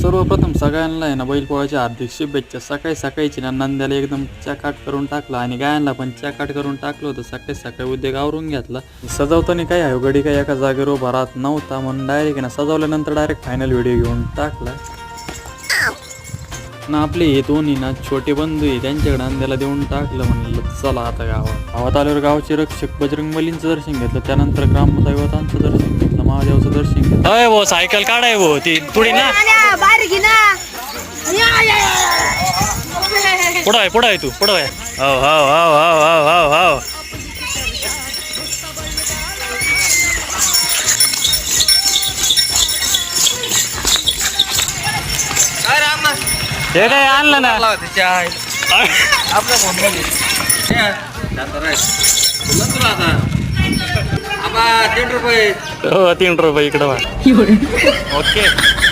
सर्वप्रथम सगळ्यांना आहे ना बैलपोळाच्या हार्दिक शुभेच्छा. सकाळी सकाळीची ना नंद्याला एकदम चकाट करून टाकला आणि गायांना पण चकाट करून टाकलं होतं. सकाळी सकाळी उद्योग आवरून घेतला. सजवताना काही आहे? घडी काही एका जागेवर उभा राहत नव्हता म्हणून डायरेक्ट ना सजवल्यानंतर डायरेक्ट फायनल व्हिडिओ घेऊन टाकला. ना आपले हे दोन्ही ना छोटे बंधू आहे त्यांच्याकडे नंद्याला देऊन टाकलं म्हणलं चला आता गावात. गावात आल्यावर गावचे रक्षक बजरंग बलींचं दर्शन घेतलं. त्यानंतर ग्रामदैवतांचं दर्शन दर्शन घेतलं. अय भाऊ सायकल काढाय भाऊ ती पुढे ना. पुढं आहे पुढं आहे तू पुढं आहे. हो हो हो हो हो हो हो हे काय आणलं ना? आपला फोन तीन रुपये. हो तीन रुपये इकडं ओके.